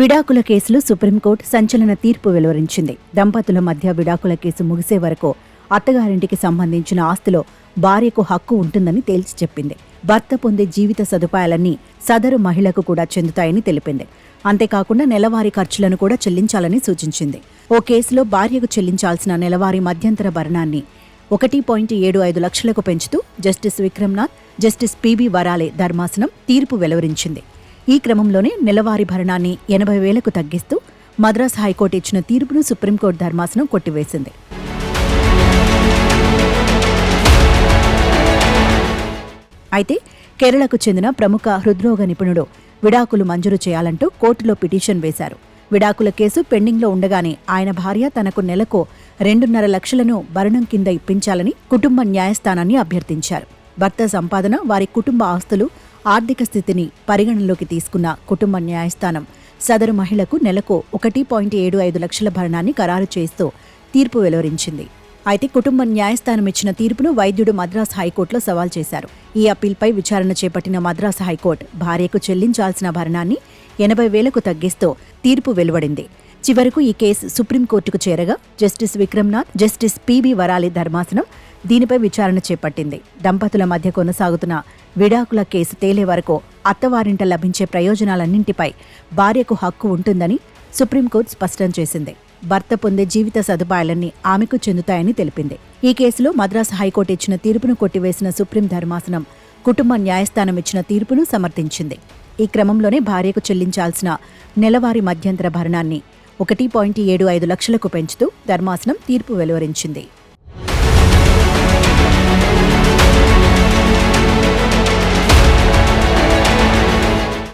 విడాకుల కేసులు సుప్రీంకోర్టు సంచలన తీర్పు వెలువరించింది. దంపతుల మధ్య విడాకుల కేసు ముగిసే వరకు అత్తగారింటికి సంబంధించిన ఆస్తిలో భార్యకు హక్కు ఉంటుందని తేల్చి చెప్పింది. భర్త పొందే జీవిత సదుపాయాలన్నీ సదరు మహిళకు కూడా చెందుతాయని తెలిపింది. అంతేకాకుండా నెలవారీ ఖర్చులను కూడా చెల్లించాలని సూచించింది. ఓ కేసులో భార్యకు చెల్లించాల్సిన నెలవారీ మధ్యంతర భరణాన్ని ఒకటి పాయింట్ ఏడు ఐదు లక్షలకు పెంచుతూ Justice Vikramnath Justice P B ధర్మాసనం తీర్పు వెలువరించింది. ఈ క్రమంలోనే నెలవారీ భరణాన్ని ఎనభై వేలకు తగ్గిస్తూ మద్రాస్ హైకోర్టు ఇచ్చిన తీర్పును సుప్రీంకోర్టు ధర్మాసనం కొట్టివేసింది. అయితే కేరళకు చెందిన ప్రముఖ హృద్రోగ నిపుణుడు విడాకులు మంజూరు చేయాలంటూ కోర్టులో పిటిషన్ వేశారు. విడాకుల కేసు పెండింగ్లో ఉండగానే ఆయన భార్య తనకు నెలకు రెండున్నర లక్షలను భరణం కింద ఇప్పించాలని కుటుంబ న్యాయస్థానాన్ని అభ్యర్థించారు. భర్త సంపాదన వారి కుటుంబ ఆస్తులు ఆర్థిక స్థితిని పరిగణనలోకి తీసుకున్న కుటుంబ న్యాయస్థానం సదరు మహిళకు నెలకు ఒకటి పాయింట్ ఏడు ఐదు లక్షల భరణాన్ని ఖరారు చేస్తూ తీర్పు వెలువరించింది. అయితే కుటుంబ న్యాయస్థానం ఇచ్చిన తీర్పును వైద్యుడు మద్రాస్ హైకోర్టులో సవాల్ చేశారు. ఈ అప్పీల్పై విచారణ చేపట్టిన మద్రాస్ హైకోర్టు భార్యకు చెల్లించాల్సిన భరణాన్ని ఎనభై వేలకు తగ్గిస్తూ తీర్పు వెలువడింది. చివరకు ఈ కేసు సుప్రీంకోర్టుకు చేరగా justice Vikramnath justice P B ధర్మాసనం దీనిపై విచారణ చేపట్టింది. దంపతుల మధ్య కొనసాగుతున్న విడాకుల కేసు తేలే వరకు అత్తవారింట లభించే ప్రయోజనాలన్నింటిపై భార్యకు హక్కు ఉంటుందని సుప్రీంకోర్టు స్పష్టం చేసింది. భర్త పొందే జీవిత సదుపాయాలన్నీ ఆమెకు చెందుతాయని తెలిపింది. ఈ కేసులో మద్రాసు హైకోర్టు ఇచ్చిన తీర్పును కొట్టివేసిన సుప్రీం ధర్మాసనం కుటుంబ న్యాయస్థానం ఇచ్చిన తీర్పును సమర్థించింది. ఈ క్రమంలోనే భార్యకు చెల్లించాల్సిన నెలవారీ మధ్యంతర భరణాన్ని ఒకటి పాయింట్ ఏడు ఐదు లక్షలకు పెంచుతూ ధర్మాసనం తీర్పు వెలువరించింది.